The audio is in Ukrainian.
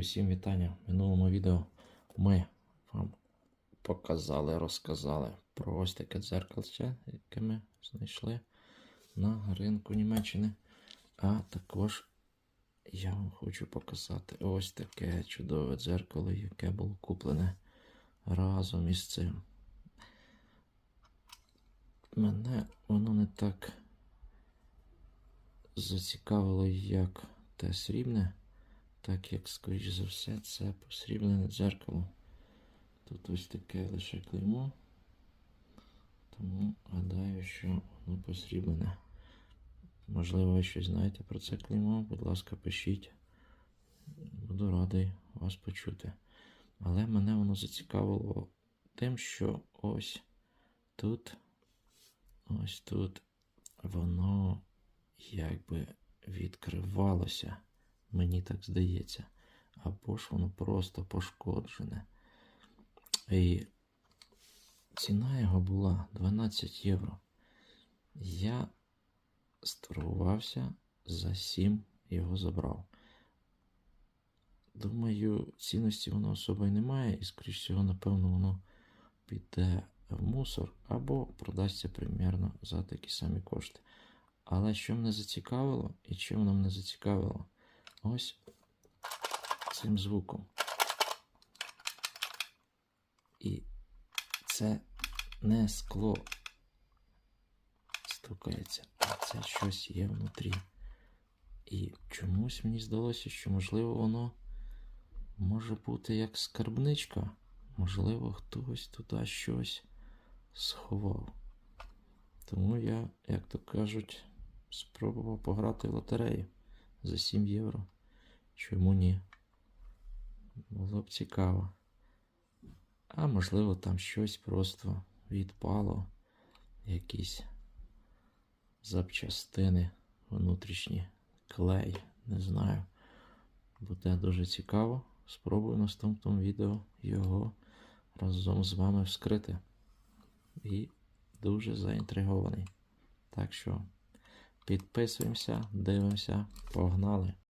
Усім вітання. В минулому відео ми вам показали, розказали про ось таке дзеркальце, яке ми знайшли на ринку Німеччини. А також я вам хочу показати ось таке чудове дзеркало, яке було куплене разом із цим. Мене воно не так зацікавило, як те срібне. Так як, скоріш за все, це посріблене дзеркало. Тут ось таке лише клеймо. Тому гадаю, що воно посріблене. Можливо, ви щось знаєте про це клеймо. Будь ласка, пишіть. Буду радий вас почути. Але мене воно зацікавило тим, що ось тут, ось тут воно якби відкривалося. Мені так здається. Або ж воно просто пошкоджене. І ціна його була 12 євро. Я сторгувався за 7 його забрав. Думаю, цінності воно особо й немає, і, скоріш всього, напевно, воно піде в мусор або продасться примірно за такі самі кошти. Але що мене зацікавило і чим воно мене зацікавило? Ось цим звуком. І це не скло стукається, а це щось є внутрі. І чомусь мені здалося, що, можливо, воно може бути як скарбничка. Можливо, хтось туди щось сховав. Тому я, як то кажуть, спробував пограти в лотерею за 7 євро. Чому ні? Було б цікаво. А можливо, там щось просто відпало, якісь запчастини внутрішні, клей, не знаю. Буде дуже цікаво. Спробую в наступному відео його разом з вами вскрити. І дуже заінтригований. Так що підписуємося, дивимося, погнали!